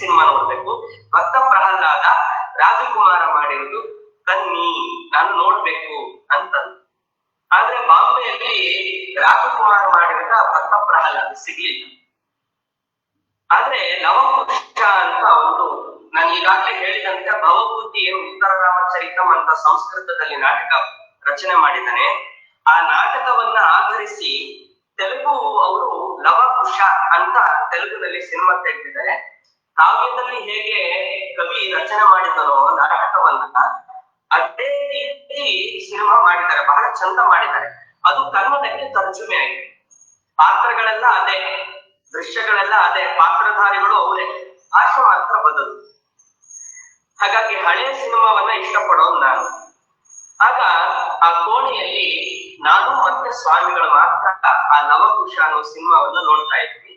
Cinema ನೋಡ್ಬೇಕು. ಭಕ್ತ ಪ್ರಹ್ಲಾದ ರಾಜಕುಮಾರ ಮಾಡಿರೋದು ಕನ್ನಿ, ನಾನು ನೋಡ್ಬೇಕು ಅಂತ ಆದ್ರೆ ಬಾಂಬೆಯಲ್ಲಿ ರಾಜಕುಮಾರ ಮಾಡಿದ ಭಕ್ತ ಪ್ರಹ್ಲಾದ, ಸಿಗ್ಲಿಲ್ಲ. ಆದ್ರೆ ನವಕುಶ ಅಂತ ಒಂದು ನಾನು ಈಗಾಗಲೇ ಹೇಳಿದಂತೆ ಭವಭೂತಿ ಏನು ಉತ್ತರ ರಾಮಚರಿತಂ ಅಂತ ಸಂಸ್ಕೃತದಲ್ಲಿ ನಾಟಕ ರಚನೆ ಮಾಡಿದ್ದಾನೆ. ಆ ನಾಟಕವನ್ನ ಆಧರಿಸಿ ತೆಲುಗು ಅವರು ಲವಕುಶ ಅಂತ ತೆಲುಗುನಲ್ಲಿ ಸಿನಿಮಾ ತೆಗೆದಿದ್ದಾರೆ. ಕಾವ್ಯದಲ್ಲಿ ಹೇಗೆ ಕವಿ ರಚನೆ ಮಾಡಿದರೋ ನಾಟಕವನ್ನ, ಅದೇ ರೀತಿ ಸಿನಿಮಾ ಮಾಡಿದ್ದಾರೆ, ಬಹಳ ಚಂದ ಮಾಡಿದ್ದಾರೆ. ಅದು ಕನ್ನಡಕ್ಕೆ ತರ್ಜುಮೆ ಆಗಿದೆ. ಪಾತ್ರಗಳೆಲ್ಲ ಅದೇ, ದೃಶ್ಯಗಳೆಲ್ಲ ಅದೇ, ಪಾತ್ರಧಾರಿಗಳು ಅವರೇ. ಭಾಷೆ ಮಾತ್ರ ಬದಲು. ಹಾಗಾಗಿ ಹಳೆಯ ಸಿನಿಮಾವನ್ನ ಇಷ್ಟಪಡೋದು ನಾನು. ಆಗ ಆ ಕೋಣೆಯಲ್ಲಿ ನಾನು ಮತ್ತೆ ಸ್ವಾಮಿಗಳು ಮಾತ್ರ ಆ ನವಕುಶ ಅನ್ನೋ ಸಿನಿಮಾವನ್ನ ನೋಡ್ತಾ ಇದ್ವಿ.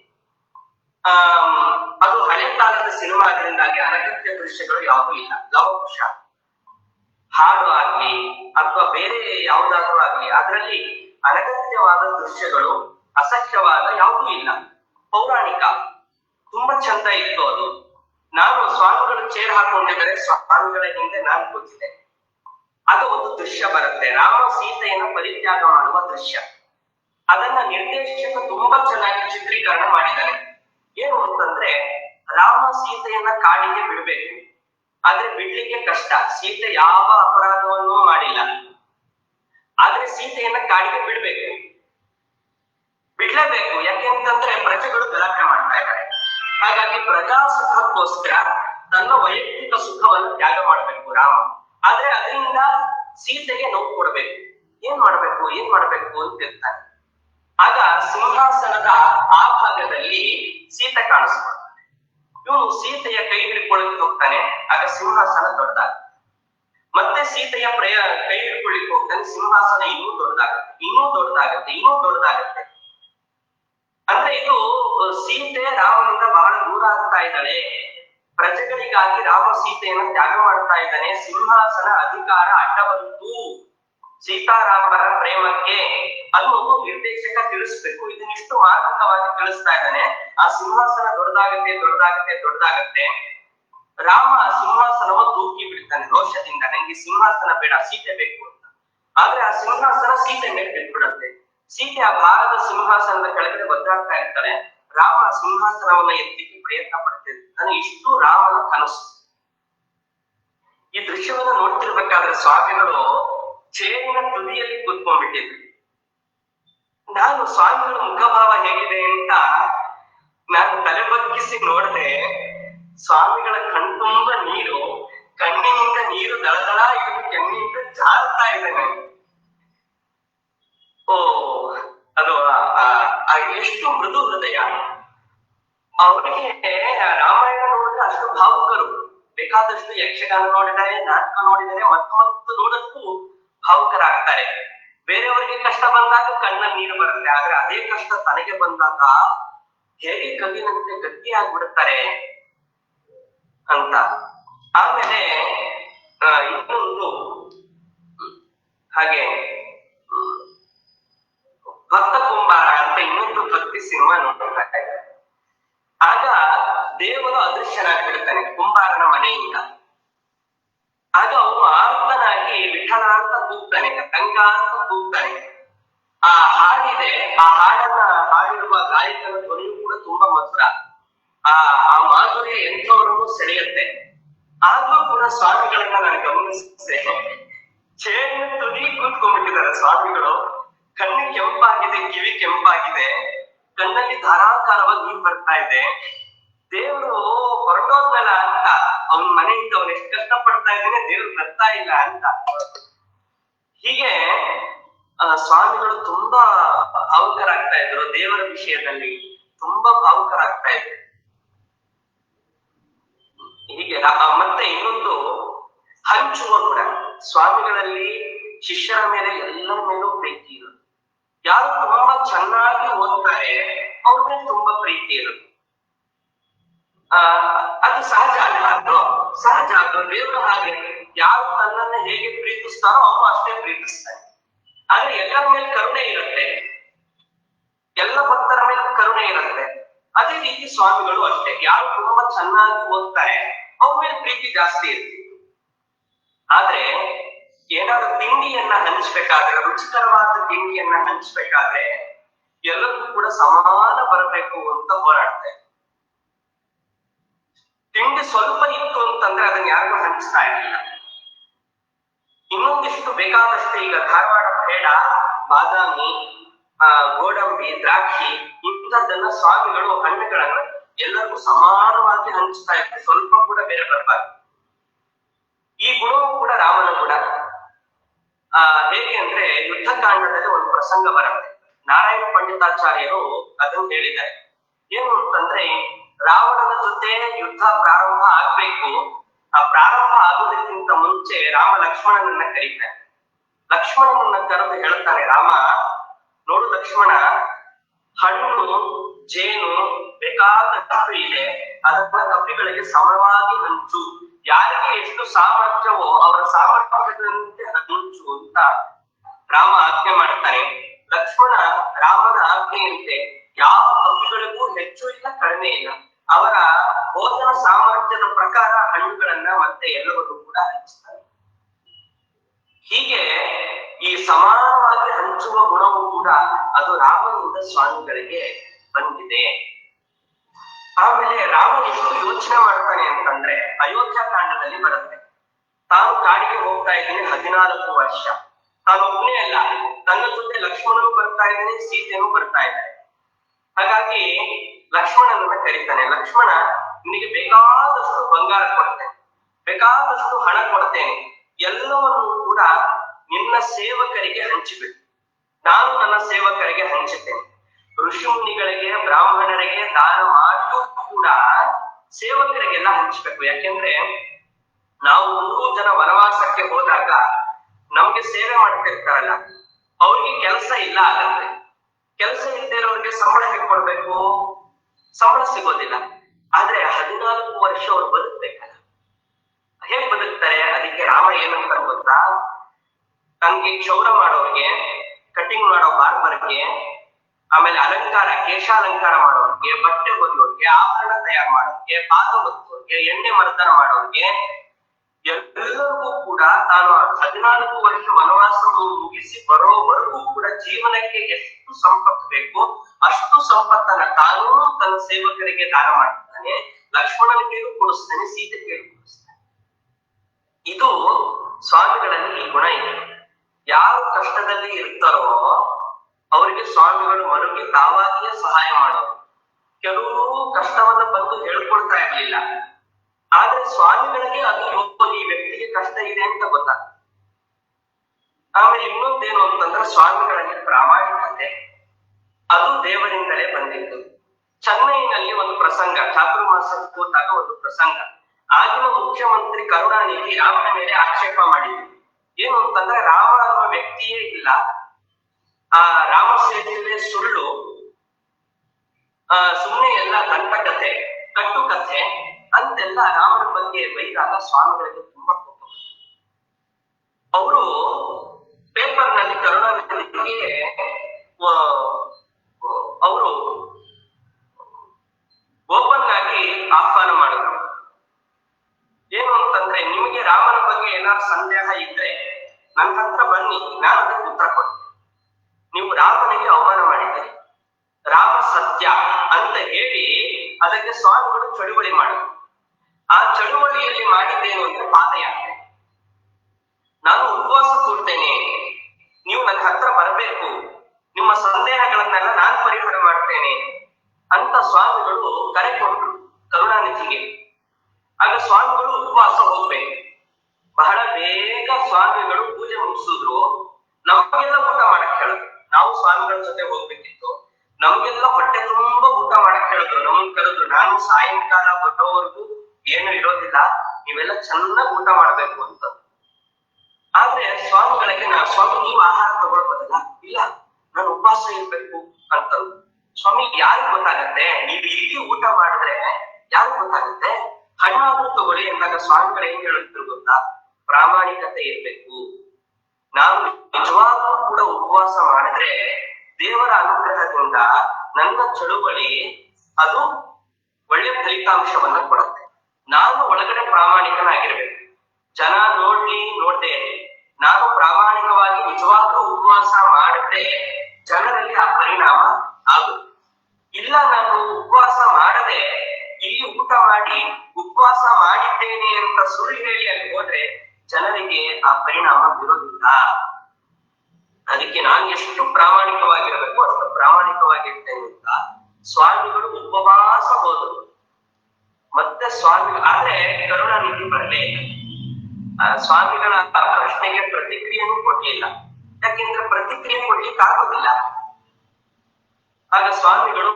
ಆಮ್, ಅದು ಹಳೆ ಕಾಲದ ಸಿನಿಮಾ ಆದ್ರಿಂದಾಗಿ ಅನಗತ್ಯ ದೃಶ್ಯಗಳು ಯಾವುದೂ ಇಲ್ಲ. ಲವಕುಶ. ಹಾಡು ಆಗ್ಲಿ ಅಥವಾ ಬೇರೆ ಯಾವುದಾದ್ರೂ ಆಗ್ಲಿ ಅದರಲ್ಲಿ ಅನಗತ್ಯವಾದ ದೃಶ್ಯಗಳು ಅಸಹ್ಯವಾದ ಯಾವುದೂ ಇಲ್ಲ. ಪೌರಾಣಿಕ. ತುಂಬಾ ಚಂದ ಇತ್ತು ಅದು. ನಾನು ಸ್ವಾಮಿಗಳು ಚೇರ್ ಹಾಕೊಂಡಿದ್ದರೆ ಸ್ವಾಮಿಗಳ ಹಿಂದೆ ನಾನು ಕೂತಿದ್ದೆ. ಅದು ಒಂದು ದೃಶ್ಯ ಬರುತ್ತೆ. ರಾಮ ಸೀತೆಯನ್ನು ಪರಿತ್ಯಾಗ ಮಾಡುವ ದೃಶ್ಯ. ಅದನ್ನ ನಿರ್ದೇಶಕ ತುಂಬಾ ಚೆನ್ನಾಗಿ ಚಿತ್ರೀಕರಣ ಮಾಡಿದ್ದಾನೆ ಏನು ಅಂತಂದ್ರೆ ರಾಮ ಸೀತೆಯನ್ನ ಕಾಡಿಗೆ ಬಿಡ್ಬೇಕು. ಆದ್ರೆ ಬಿಡ್ಲಿಕ್ಕೆ ಕಷ್ಟ. ಸೀತೆ ಯಾವ ಅಪರಾಧವನ್ನೂ ಮಾಡಿಲ್ಲ. ಆದ್ರೆ ಸೀತೆಯನ್ನ ಕಾಡಿಗೆ ಬಿಡ್ಬೇಕು. ಬಿಡ್ಲೇಬೇಕು. ಯಾಕೆಂತಂದ್ರೆ ಪ್ರಜೆಗಳು ಗಲಾಟೆ ಮಾಡ್ತಾ ಇದ್ದಾರೆ. ಹಾಗಾಗಿ ಪ್ರಜಾ ಸುಖಕ್ಕೋಸ್ಕರ ತನ್ನ ವೈಯಕ್ತಿಕ ಸುಖವನ್ನು ತ್ಯಾಗ ಮಾಡ್ಬೇಕು ರಾಮ. ಆದ್ರೆ ಅದರಿಂದ ಸೀತೆಗೆ ನೋವು ಕೊಡ್ಬೇಕು. ಏನ್ ಮಾಡ್ಬೇಕು? ಏನ್ ಮಾಡ್ಬೇಕು? ಅಂತ ಇರ್ತಾನೆ ಆಗ ಸಿಂಹಾಸನದ ಆ ಭಾಗದಲ್ಲಿ ಸೀತೆ ಕಾಣಿಸ್ಕೊಳ್ತಾನೆ. ಇವನು ಸೀತೆಯ ಕೈ ಹಿಡ್ಕೊಳ್ಳಿಕ್ಕೆ ಹೋಗ್ತಾನೆ, ಆಗ ಸಿಂಹಾಸನ ದೊಡ್ಡದಾಗ ಮತ್ತೆ ಸೀತೆಯ ಪ್ರಯ, ಕೈ ಹಿಡ್ಕೊಳ್ಳಿಕ್ ಹೋಗ್ತಾನೆ, ಸಿಂಹಾಸನ ಇನ್ನೂ ದೊಡ್ಡದಾಗುತ್ತೆ, ಇನ್ನೂ ದೊಡ್ಡದಾಗತ್ತೆ ಇನ್ನೂ ದೊಡ್ಡದಾಗತ್ತೆ. ಅಂದ್ರೆ ಇದು ಸೀತೆ ರಾಮನಿಂದ ಬಹಳ ದೂರ ಆಗ್ತಾ ಇದ್ದಾಳೆ. ಪ್ರಜೆಗಳಿಗಾಗಿ ರಾಮ ಸೀತೆಯನ್ನು ತ್ಯಾಗ ಮಾಡ್ತಾ ಇದ್ದಾನೆ. ಸಿಂಹಾಸನ ಅಧಿಕಾರ ಅಡ್ಡ ಬಂತು. ಸೀತಾರಾಮರ ಪ್ರೇಮಕ್ಕೆ ಅನ್ನೋದು ನಿರ್ದೇಶಕ ತಿಳಿಸ್ಬೇಕು. ಇದನ್ನಿಷ್ಟು ಮಾರ್ಮಿಕವಾಗಿ ತಿಳಿಸ್ತಾ ಇದ್ದಾನೆ. ಆ ಸಿಂಹಾಸನ ದೊಡ್ಡದಾಗತ್ತೆ ದೊಡ್ಡದಾಗತ್ತೆ ದೊಡ್ಡದಾಗತ್ತೆ. ರಾಮ ಸಿಂಹಾಸನವ ತೂಕಿ ಬಿಡ್ತಾನೆ ರೋಷದಿಂದ. ನಂಗೆ ಸಿಂಹಾಸನ ಬೇಡ, ಸೀತೆ ಬೇಕು ಅಂತ. ಆದ್ರೆ ಆ ಸಿಂಹಾಸನ ಸೀತೆ ಮೇಲೆ ಬಿಟ್ಬಿಡತ್ತೆ ಸೀತೆ ಆ ಭಾರದ ಸಿಂಹಾಸನದ ಕೆಳಗಡೆ ಒದ್ದಾಡ್ತಾ ಇರ್ತಾರೆ ರಾಮ ಸಿಂಹಾಸನವನ್ನ ಎತ್ತಿಕ್ಕೆ ಪ್ರಯತ್ನ ಪಡ್ತಿರ್ತಾನೆ ಇಷ್ಟು ರಾಮನ ಕನಸು. ಈ ದೃಶ್ಯವನ್ನ ನೋಡ್ತಿರ್ಬೇಕಾದ್ರೆ ಸ್ವಾಮಿಗಳು ಚೇರಿನ ತುದಿಯಲ್ಲಿ ಕೂತ್ಕೊಂಡ್ಬಿಟ್ಟಿದ್ರು. ನಾನು ಸ್ವಾಮಿಗಳ ಮುಖಭಾವ ಹೇಗಿದೆ ಅಂತ ನಾನು ತಲೆ ಬಗ್ಗಿಸಿ ನೋಡಿದೆ, ಸ್ವಾಮಿಗಳ ಕಣ್ತುಂಬ ನೀರು, ಕಣ್ಣಿನಿಂದ ನೀರು ದಳದಳ ಇದು ಕೆನ್ನಿಂದ ಜಾರುತ್ತಾ ಇದ್ದೇನೆ ಓ, ಅದು ಎಷ್ಟು ಮೃದು ಹೃದಯ. ಅವರಿಗೆ ರಾಮಾಯಣ ನೋಡಿದ್ರೆ ಅಷ್ಟು ಭಾವುಕರು. ಬೇಕಾದಷ್ಟು ಯಕ್ಷಗಾನ ನೋಡಿದ್ದಾರೆ, ನಾಟಕ ನೋಡಿದ್ದಾರೆ, ಮತ್ತು ಮತ್ತು ನೋಡಷ್ಟು ಭಾವುಕರಾಗ್ತಾರೆ. ಬೇರೆಯವರಿಗೆ ಕಷ್ಟ ಬಂದಾಗ ಕಣ್ಣಲ್ಲಿ ನೀರು ಬರುತ್ತೆ, ಆದ್ರೆ ಅದೇ ಕಷ್ಟ ತನಗೆ ಬಂದಾಗ ಹೇಗೆ ಕಲ್ಲಿನಂತೆ ಗಟ್ಟಿ ಆಗ್ಬಿಡುತ್ತಾರೆ ಅಂತ. ಆಮೇಲೆ ಕಷ್ಟ ಇದ್ದೇನೆ ಬರ್ತಾ ಇಲ್ಲ ಅಂತ. ಹೀಗೆ ಸ್ವಾಮಿಗಳು ತುಂಬಾ ಭಾವುಕರಾಗ್ತಾ ಇದ್ರು, ದೇವರ ವಿಷಯದಲ್ಲಿ ತುಂಬಾ ಭಾವುಕರಾಗ್ತಾ ಇದ್ರು. ಹೀಗೆ ಮತ್ತೆ ಇನ್ನೊಂದು ಹಂಚುವ ಗುಣ. ಸ್ವಾಮಿಗಳಲ್ಲಿ ಶಿಷ್ಯರ ಮೇಲೆ ಎಲ್ಲರ ಮೇಲೂ ಪ್ರೀತಿ ಇರುತ್ತೆ ಯಾರು ತುಂಬಾ ಚೆನ್ನಾಗಿ ಓದ್ತಾರೆ, ಅವ್ರ ಮೇಲೆ ತುಂಬಾ ಪ್ರೀತಿ ಇರುತ್ತೆ ಅದು ಸಹಜ ಅಲ್ಲ ಅದು? ಸಹಜ ಅದು ದೇವರು ಹಾಗೆ ಯಾರು ತನ್ನನ್ನ ಹೇಗೆ ಪ್ರೀತಿಸ್ತಾರೋ ಅವರು ಅಷ್ಟೇ ಪ್ರೀತಿಸ್ತಾರೆ. ಆದ್ರೆ ಎಲ್ಲರ ಮೇಲೆ ಕರುಣೆ ಇರುತ್ತೆ. ಎಲ್ಲ ಭಕ್ತರ ಮೇಲೆ ಕರುಣೆ ಇರುತ್ತೆ. ಅದೇ ರೀತಿ ಸ್ವಾಮಿಗಳು ಅಷ್ಟೇ. ಯಾರು ತುಂಬಾ ಚೆನ್ನಾಗಿ ಓದ್ತಾರೆ, ಅವ್ರ ಮೇಲೆ ಪ್ರೀತಿ ಜಾಸ್ತಿ ಇರುತ್ತೆ. ಆದ್ರೆ ಏನಾದ್ರು ತಿಂಡಿಯನ್ನ ಹಂಚ್ಬೇಕಾದ್ರೆ, ರುಚಿಕರವಾದ ತಿಂಡಿಯನ್ನ ಹಂಚ್ಬೇಕಾದ್ರೆ ಎಲ್ಲರಿಗೂ ಕೂಡ ಸಮಾನ ಬರಬೇಕು ಅಂತ ಹೋರಾಡ್ತಾರೆ. ತಿಂಡಿ ಸ್ವಲ್ಪ ಇತ್ತು ಅಂತಂದ್ರೆ ಅದನ್ನ ಯಾರಿಗೂ ಹಂಚ್ತಾ ಇರಲಿಲ್ಲ. ಇನ್ನೊಂದಿಷ್ಟು ಬೇಕಾದಷ್ಟು ಈಗ ಧಾರವಾಡ ಬೇಡ ಬಾದಾಮಿ, ಆ, ಗೋಡಂಬಿ, ದ್ರಾಕ್ಷಿ ಇಂಥದ್ದನ್ನ ಸ್ವಾಮಿಗಳು ಹಣ್ಣುಗಳನ್ನ ಎಲ್ಲರಿಗೂ ಸಮಾನವಾಗಿ ಹಂಚ್ತಾ ಇತ್ತು ಸ್ವಲ್ಪ ಕೂಡ ಬೇರೆ ಬರಬಾರ್ದು ಈ ಗುಣವು ಕೂಡ ರಾಮನ ಗುಣ. ಆ, ಹೇಗೆ ಅಂದ್ರೆ ಯುದ್ಧಕಾಂಡದಲ್ಲಿ ಒಂದು ಪ್ರಸಂಗ ಬರುತ್ತೆ. ನಾರಾಯಣ ಪಂಡಿತಾಚಾರ್ಯರು ಅದನ್ನು ಹೇಳಿದ್ದಾರೆ. ಏನು ಅಂತಂದ್ರೆ ರಾವಣನ ಜೊತೆ ಯುದ್ಧ ಪ್ರಾರಂಭ ಆಗ್ಬೇಕು. ಆ ಪ್ರಾರಂಭ ಆಗೋದಕ್ಕಿಂತ ಮುಂಚೆ ರಾಮ ಲಕ್ಷ್ಮಣನನ್ನ ಕರೀತಾನೆ ಲಕ್ಷ್ಮಣನನ್ನ ಕರೆದು ಹೇಳ್ತಾನೆ, ರಾಮ, ನೋಡು ಲಕ್ಷ್ಮಣ, ಹಣ್ಣು, ಜೇನು ಬೇಕಾದಷ್ಟು ಇದೆ. ಅದನ್ನ ಕಪಿಗಳಿಗೆ ಸಮವಾಗಿ ಹಂಚು. ಯಾರಿಗೆ ಎಷ್ಟು ಸಾಮರ್ಥ್ಯವೋ ಅವರ ಸಾಮರ್ಥ್ಯದಂತೆ ಹಂಚು ಅಂತ ರಾಮ ಆಜ್ಞೆ ಮಾಡ್ತಾನೆ. ಲಕ್ಷ್ಮಣ ರಾಮನ ಆಜ್ಞೆಯಂತೆ, ಯಾವ ಕಪಿಗಳಿಗೂ ಹೆಚ್ಚು ಇಲ್ಲ, ಕಡಿಮೆ ಇಲ್ಲ. ಅವರ ಬೋಧನ ಸಾಮರ್ಥ್ಯದ ಪ್ರಕಾರ ಹಣ್ಣುಗಳನ್ನ ಮತ್ತೆ ಎಲ್ಲವನ್ನೂ ಕೂಡ ಹಂಚುತ್ತಾರೆ ಹೀಗೆ ಈ ಸಮಾನವಾಗಿ ಹಂಚುವ ಗುಣವು ಕೂಡ ಅದು ರಾಮನಿಂದ ಸ್ವಾಮಿಗಳಿಗೆ ಬಂದಿದೆ. ಆಮೇಲೆ ರಾಮ ಎಷ್ಟು ಯೋಚನೆ ಮಾಡ್ತಾನೆ ಅಂತಂದ್ರೆ ಅಯೋಧ್ಯ ಕಾಂಡದಲ್ಲಿ ಬರುತ್ತೆ. ತಾನು ಕಾಡಿಗೆ ಹೋಗ್ತಾ ಇದ್ದೀನಿ ಹದಿನಾಲ್ಕು ವರ್ಷ. ತಾನು ಒಬ್ಬನೇ ಅಲ್ಲ. ತನ್ನ ಜೊತೆ ಲಕ್ಷ್ಮಣನು ಬರ್ತಾ ಇದ್ದಾನೆ, ಸೀತೆನೂ ಬರ್ತಾ ಇದ್ದಾರೆ ಹಾಗಾಗಿ ಲಕ್ಷ್ಮಣನನ್ನ ಕರೀತಾನೆ. ಲಕ್ಷ್ಮಣ ನಿನಗೆ ಬೇಕಾದಷ್ಟು ಬಂಗಾರ ಕೊಡ್ತೇನೆ. ಬೇಕಾದಷ್ಟು ಹಣ ಕೊಡ್ತೇನೆ. ಎಲ್ಲವನ್ನು ಕೂಡ ನಿನ್ನ ಸೇವಕರಿಗೆ ಹಂಚಿಬಿಡು. ನಾನು ನನ್ನ ಸೇವಕರಿಗೆ ಹಂಚುತ್ತೇನೆ. ಋಷಿ ಮುನಿಗಳಿಗೆ ಬ್ರಾಹ್ಮಣರಿಗೆ ದಾನ ಮಾಡಿಯೂ ಕೂಡ ಸೇವಕರಿಗೆಲ್ಲ ಹಂಚಬೇಕು. ಯಾಕೆಂದ್ರೆ ನಾವು ಮೂರು ಜನ ವನವಾಸಕ್ಕೆ ಹೋದಾಗ ನಮ್ಗೆ ಸೇವೆ ಮಾಡ್ತಿರ್ತಾರಲ್ಲ, ಅವ್ರಿಗೆ ಕೆಲಸ ಇಲ್ಲ ಆಗತ್ತೆ ಕೆಲಸ ಇಲ್ಲದೆ ಇರೋರಿಗೆ ಸಂಬಳ ಕೊಡ್ಬೇಕು. ಸಂಬಳ ಸಿಗೋದಿಲ್ಲ ಆದ್ರೆ ಹದಿನಾಲ್ಕು ವರ್ಷ ಅವ್ರು ಬದುಕ್ಬೇಕಲ್ಲ. ಹೇಗ್ ಬದುಕ್ತಾರೆ? ಅದಕ್ಕೆ ರಾಮ ಏನಂತಾರೆ ಗೊತ್ತಾ? ತಂಗಿ ಕ್ಷೌರ ಮಾಡೋರ್ಗೆ ಕಟಿಂಗ್ ಮಾಡೋ ಬಾರ್ಬರ್ಗೆ ಆಮೇಲೆ ಅಲಂಕಾರ, ಕೇಶಾಲಂಕಾರ ಮಾಡೋರ್ಗೆ, ಬಟ್ಟೆ ಹೊಲಿಯೋರ್ಗೆ ಆಭರಣ ತಯಾರು ಮಾಡೋರ್ಗೆ ಪಾದ ಹೊತ್ತೋರ್ಗೆ ಎಣ್ಣೆ ಮರ್ದನ ಮಾಡೋರ್ಗೆ ಎಲ್ಲರಿಗೂ ಕೂಡ ತಾನು ಹದಿನಾಲ್ಕು ವರ್ಷ ವನವಾಸವನ್ನು ಮುಗಿಸಿ ಬರೋವರೆಗೂ ಕೂಡ ಜೀವನಕ್ಕೆ ಎಷ್ಟು ಸಂಪತ್ತು ಬೇಕು, ಅಷ್ಟು ಸಂಪತ್ತನ್ನ ತಾನೂ ತನ್ನ ಸೇವಕರಿಗೆ ದಾನ ಮಾಡ್ತಾನೆ. ಲಕ್ಷ್ಮಣನ ಕೈಗೂ ಕೊಡಿಸ್ತಾನೆ ಸೀತೆ ಕೈಗೂ ಕೊಡಿಸ್ತಾನೆ ಇದು ಸ್ವಾಮಿಗಳಲ್ಲಿ ಈ ಗುಣ ಇದೆ. ಯಾರು ಕಷ್ಟದಲ್ಲಿ ಇರ್ತಾರೋ ಅವರಿಗೆ ಸ್ವಾಮಿಗಳು ಮರುಗಿ ತಾವಾಗಿಯೇ ಸಹಾಯ ಮಾಡೋರು ಕೆಲವರು ಕಷ್ಟವನ್ನ ಬಂದು ಹೇಳ್ಕೊಳ್ತಾ ಇರ್ಲಿಲ್ಲ. ಆದ್ರೆ ಸ್ವಾಮಿಗಳಿಗೆ ಅದು ಒಬ್ಬ ಈ ವ್ಯಕ್ತಿಗೆ ಕಷ್ಟ ಇದೆ ಅಂತ ಗೊತ್ತಾಗ್ತದೆ. ಆಮೇಲೆ ಇನ್ನೊಂದೇನು ಅಂತಂದ್ರೆ ಸ್ವಾಮಿಗಳಲ್ಲಿ ಪ್ರಾಮಾಣಿಕತೆ. ಅದು ದೇವರಿಂದಲೇ ಬಂದಿದ್ದು. ಚೆನ್ನೈನಲ್ಲಿ ಒಂದು ಪ್ರಸಂಗ ಚಾತುರ್ಮಾಸಕ್ಕೆ ಹೋದಾಗ ಒಂದು ಪ್ರಸಂಗ. ಆಗಿನ ಮುಖ್ಯಮಂತ್ರಿ ಕರುಣಾನಿಧಿ ರಾಮನ ಮೇಲೆ ಆಕ್ಷೇಪ ಮಾಡಿದ್ರು. ಏನು ಅಂತಂದ್ರೆ ರಾಮ ಅನ್ನೋ ವ್ಯಕ್ತಿಯೇ ಇಲ್ಲ. ಆ ರಾಮ ಸೇತುವೆ ಸುಳ್ಳು ಆ ಸುಮ್ಮನೆ ಎಲ್ಲ ದಂಟಕತೆ ಕಟ್ಟುಕಥೆ ಅಂತೆಲ್ಲ ರಾಮನ ಬಗ್ಗೆ ಬೈದಾಗ ಸ್ವಾಮಿಗಳಿಗೆ ತುಂಬಾ ಕೋಪ. ಅವರು ಪೇಪರ್ನಲ್ಲಿ ಕರುಣಾನಿಧಿಗೆ ಅವರು ಓಪನ್ ಆಗಿ ಆಹ್ವಾನ ಮಾಡಿದ್ರು. ಏನು ಅಂತಂದ್ರೆ, ನಿಮಗೆ ರಾಮನ ಬಗ್ಗೆ ಏನಾದ್ರು ಸಂದೇಹ ಇದ್ರೆ ನನ್ನ ಹತ್ರ ಬನ್ನಿ, ನಾನು ಅದಕ್ಕೆ ಉತ್ತರ ಕೊಡ್ತೀನಿ. ನೀವು ರಾಮನಿಗೆ ಅವಮಾನ ಮಾಡಿದ್ದೀರಿ. ರಾಮ ಸತ್ಯ ಅಂತ ಹೇಳಿ ಅದಕ್ಕೆ ಸ್ವಾಮಿಗಳು ಚಳುವಳಿ ಮಾಡಿದ್ರು. ಆ ಚಳುವಳಿಯಲ್ಲಿ ಮಾಡಿದ್ದೇನು ಅಂದ್ರೆ ಪಾದಯಾತ್ರೆ. ನಾನು ಉಪವಾಸ ಕೂರ್ತೇನೆ ನೀವು ನನ್ನ ಹತ್ರ ಬರಬೇಕು. ನಿಮ್ಮ ಸಂದೇಹಗಳನ್ನೆಲ್ಲ ನಾನು ಪರಿಹಾರ ಮಾಡ್ತೇನೆ ಅಂತ ಸ್ವಾಮಿಗಳು ಕರೆ ಕೊಟ್ರು. ನೀವೆಲ್ಲ ಚೆನ್ನಾಗಿ ಊಟ ಮಾಡ್ಬೇಕು ಅಂತ. ಆದ್ರೆ ಸ್ವಾಮಿಗಳಿಗೆ ನಾ ಸ್ವಾಮಿ ನೀವು ಆಹಾರ ತಗೊಳ್ಬೋದಲ್ಲ? ಇಲ್ಲ. ನಾನು ಉಪವಾಸ ಇರ್ಬೇಕು ಅಂತ ಸ್ವಾಮಿ ಯಾರು ಗೊತ್ತಾಗತ್ತೆ? ನೀವು ಇಲ್ಲಿ ಊಟ ಮಾಡಿದ್ರೆ ಯಾರು ಗೊತ್ತಾಗುತ್ತೆ? ಹಣ್ಣಾದ್ರೂ ತಗೊಳ್ಳಿ ಅಂದಾಗ ಸ್ವಾಮಿಗಳು ಏನ್ ಹೇಳಿದ್ರು ಗೊತ್ತಾ? ಪ್ರಾಮಾಣಿಕತೆ ಇರ್ಬೇಕು. ನಾನು ನಿಜವಾಗ್ಲೂ ಕೂಡ ಉಪವಾಸ ಮಾಡಿದ್ರೆ ದೇವರ ಅನುಗ್ರಹದಿಂದ ನನ್ನ ಚಳುವಳಿ ಅದು ಒಳ್ಳೆ ಫಲಿತಾಂಶವನ್ನ ಕೊಡುತ್ತೆ. ಸ್ವಾಮಿಗಳು ಉಪವಾಸ ಹೋದರು. ಮತ್ತೆ ಸ್ವಾಮಿ ಆದ್ರೆ ಕರುಣಾನಿಧಿ ಬರಲೇ ಇಲ್ಲ. ಸ್ವಾಮಿಗಳ ಪ್ರಶ್ನೆಗೆ ಪ್ರತಿಕ್ರಿಯೆಯನ್ನು ಕೊಟ್ಟಿಲ್ಲ. ಯಾಕೆಂದ್ರೆ ಪ್ರತಿಕ್ರಿಯೆ ಕೊಡ್ಲಿಕ್ಕೆ ಆಗೋದಿಲ್ಲ. ಆಗ ಸ್ವಾಮಿಗಳು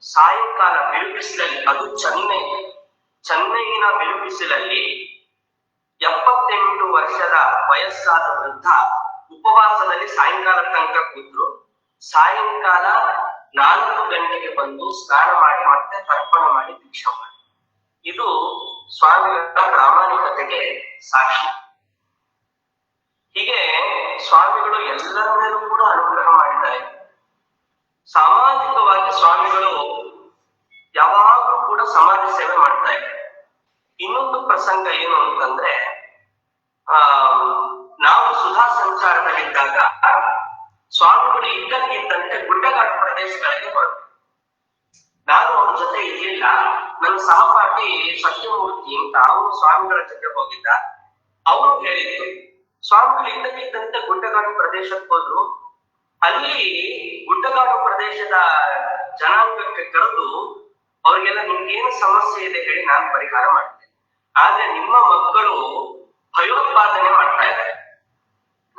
ಸಾಯಂಕಾಲ ಬಿರುಬಿಸಿಲಲ್ಲಿ ಅದು ಚೆನ್ನೈ. ಚೆನ್ನೈನ ಬಿರುಬಿಸಿಲಲ್ಲಿ ಎಪ್ಪತ್ತೆಂಟು ವರ್ಷದ ವಯಸ್ಸಾದ ವೃದ್ಧ ಉಪವಾಸದಲ್ಲಿ ಸಾಯಂಕಾಲ ತನಕ ಕೂತ್ರು. ಸಾಯಂಕಾಲ ನಾಲ್ಕು ಗಂಟೆಗೆ ಬಂದು ಸ್ನಾನ ಮಾಡಿ ಮತ್ತೆ ತರ್ಪಣ ಮಾಡಿ ದೀಕ್ಷೆ ಮಾಡಿ. ಇದು ಸ್ವಾಮಿಗಳ ಪ್ರಾಮಾಣಿಕತೆಗೆ ಸಾಕ್ಷಿ. ಹೀಗೆ ಸ್ವಾಮಿಗಳು ಎಲ್ಲರ ಕೂಡ ಅನುಗ್ರಹ ಮಾಡಿದ್ದಾರೆ. ಸಾಮಾಜಿಕವಾಗಿ ಸ್ವಾಮಿಗಳು ಯಾವಾಗಲೂ ಕೂಡ ಸಮಾಜ ಸೇವೆ ಮಾಡ್ತಾ ಇದ್ದಾರೆ. ಇನ್ನೊಂದು ಪ್ರಸಂಗ ಏನು ಅಂತಂದ್ರೆ, ಆ, ನಾವು ಸುಧಾ ಸಂಚಾರದಲ್ಲಿದ್ದಾಗ ಸ್ವಾಮಿಗಳು ಇದ್ದಕ್ಕಿದ್ದಂತೆ ಗುಡ್ಡಗಾಡು ಪ್ರದೇಶಗಳಿಗೆ ಬಂದರು ನಾನು ಅವ್ರ ಜೊತೆ ಇರ್ಲಿಲ್ಲ. ನನ್ನ ಸಹಪಾಠಿ ಸತ್ಯಮೂರ್ತಿ ಅಂತ ಅವನು ಸ್ವಾಮಿಗಳ ಜೊತೆ ಹೋಗಿದ್ದ. ಅವರು ಹೇಳಿದ್ರು ಸ್ವಾಮಿಗಳು ಇದ್ದಕ್ಕಿದ್ದಂತೆ ಗುಡ್ಡಗಾಡು ಪ್ರದೇಶಕ್ಕೆ ಹೋದ್ರು. ಅಲ್ಲಿ ಗುಡ್ಡಗಾಡು ಪ್ರದೇಶದ ಜನಾಂಗಕ್ಕೆ ಕರೆದು ಅವ್ರಿಗೆಲ್ಲ ನಿಮ್ಗೇನು ಸಮಸ್ಯೆ ಇದೆ ಹೇಳಿ ನಾನು ಪರಿಹಾರ ಮಾಡ್ತೇನೆ. ಆದ್ರೆ ನಿಮ್ಮ ಮಕ್ಕಳು ಭಯೋತ್ಪಾದನೆ ಮಾಡ್ತಾ ಇದ್ದಾರೆ.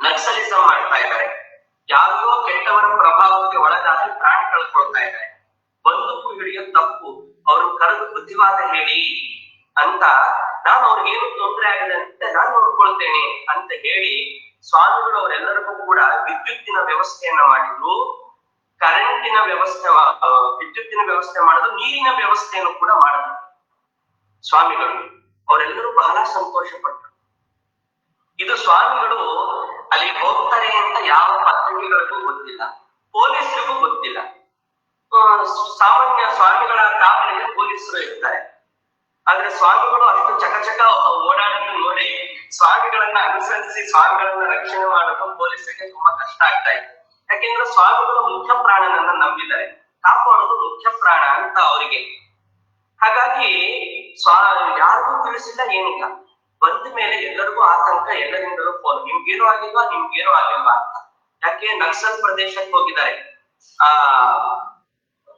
ನಕ್ಸಲಿಸಂ ಮಾಡ್ತಾ ಇದ್ದಾರೆ. ಯಾರಿಗೋ ಕೆಟ್ಟವರ ಪ್ರಭಾವಕ್ಕೆ ಒಳಗಾಗಿ ಪ್ರಾಣ ಕಳ್ಕೊಳ್ತಾ ಇದ್ದಾರೆ. ಬಂದೂಕು ಹಿಡಿಯೋ ತಪ್ಪು. ಅವ್ರು ಕರೆದು ಬುದ್ಧಿವಾದ ಹೇಳಿ ಅಂತ ನಾನು ಅವ್ರಿಗೇನು ತೊಂದರೆ ಆಗಿದೆ ಅಂತ ನಾನು ನೋಡ್ಕೊಳ್ತೇನೆ ಅಂತ ಹೇಳಿ ಸ್ವಾಮಿಗಳು ಅವರೆಲ್ಲರಿಗೂ ಕೂಡ ವಿದ್ಯುತ್ತಿನ ವ್ಯವಸ್ಥೆಯನ್ನ ಮಾಡಿದ್ರು. ಕರೆಂಟಿನ ವ್ಯವಸ್ಥೆ ವಿದ್ಯುತ್ತಿನ ವ್ಯವಸ್ಥೆ ಮಾಡಿದ್ರು ನೀರಿನ ವ್ಯವಸ್ಥೆಯನ್ನು ಕೂಡ ಮಾಡಿದ್ರು. ಸ್ವಾಮಿಗಳು ಅವರೆಲ್ಲರೂ ಬಹಳ ಸಂತೋಷ ಪಟ್ಟರು ಇದು ಸ್ವಾಮಿಗಳು ಅಲ್ಲಿ ಹೋಗ್ತಾರೆ ಅಂತ ಯಾವ ಪತ್ರಿಕೆಗಳಿಗೂ ಗೊತ್ತಿಲ್ಲ. ಪೊಲೀಸರಿಗೂ ಗೊತ್ತಿಲ್ಲ. ಸಾಮಾನ್ಯ ಸ್ವಾಮಿಗಳ ಕಾವಲಿಗೆ ಪೊಲೀಸರು ಇರ್ತಾರೆ. ಆದ್ರೆ ಸ್ವಾಮಿಗಳು ಅಷ್ಟು ಚಕಚಕ ಓಡಾಡಲು ನೋಡಿ ಸ್ವಾಮಿಗಳನ್ನ ಅನುಸರಿಸಿ ಸ್ವಾಮಿಗಳನ್ನ ರಕ್ಷಣೆ ಮಾಡೋದು ಪೊಲೀಸರಿಗೆ ತುಂಬಾ ಕಷ್ಟ ಆಗ್ತಾ ಇದೆ. ಯಾಕೆಂದ್ರೆ ಸ್ವಾಮಿಗಳು ಮುಖ್ಯ ಪ್ರಾಣನನ್ನ ನಂಬಿದ್ದಾರೆ. ಕಾಪಾಡೋದು ಮುಖ್ಯ ಪ್ರಾಣ ಅಂತ ಅವರಿಗೆ. ಹಾಗಾಗಿ ಸ್ವಾ ಯಾರಿಗೂ ತಿಳಿಸಿಲ್ಲ, ಏನಿಲ್ಲ. ಬಂದ ಮೇಲೆ ಎಲ್ಲರಿಗೂ ಆತಂಕ, ಎಲ್ಲರಿಂದಲೂ ಫೋನ್ ನಿಮ್ಗೇನು ಆಗಿಲ್ವಾ ನಿಮ್ಗೇನು ಆಗಿಲ್ವಾ ಅಂತ. ಯಾಕೆ? ನಕ್ಸಲ್ ಪ್ರದೇಶಕ್ಕೆ ಹೋಗಿದ್ದಾರೆ. ಆ,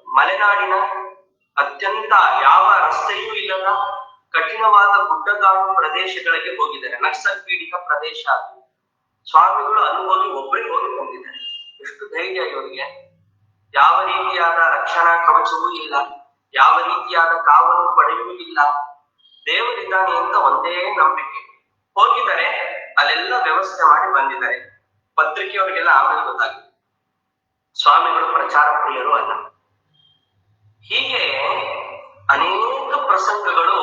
ಮಲೆನಾಡಿನ ಅತ್ಯಂತ ಯಾವ ರಸ್ತೆಯೂ ಇಲ್ಲದ ಕಠಿಣವಾದ ಗುಡ್ಡಗಾಡು ಪ್ರದೇಶಗಳಿಗೆ ಹೋಗಿದ್ದಾರೆ. ನಕ್ಸಲ್ ಪೀಡಿತ ಪ್ರದೇಶ ಸ್ವಾಮಿಗಳು ಅಲ್ಲಿ ಹೋಗಿ ಒಬ್ಬರೇ ಬಂದಿದ್ದಾರೆ ಎಷ್ಟು ಧೈರ್ಯ ಇವರಿಗೆ. ಯಾವ ರೀತಿಯಾದ ರಕ್ಷಣಾ ಕವಚವೂ ಇಲ್ಲ. ಯಾವ ರೀತಿಯಾದ ಕಾವಲು ಪಡೆಯೂ ಇಲ್ಲ. ದೇವರಿದ್ದಾನೆ ಅಂತ ಒಂದೇ ನಂಬಿಕೆ. ಹೋಗಿದ್ದಾರೆ, ಅಲ್ಲೆಲ್ಲ ವ್ಯವಸ್ಥೆ ಮಾಡಿ ಬಂದಿದ್ದಾರೆ. ಪತ್ರಿಕೆಯವರಿಗೆಲ್ಲ ಆಮೇಲೆ ಗೊತ್ತಾಗಿದೆ ಸ್ವಾಮಿಗಳು ಪ್ರಚಾರ ಪ್ರಿಯರು ಅಲ್ಲ. ಹೀಗೆ ಅನೇಕ ಪ್ರಸಂಗಗಳು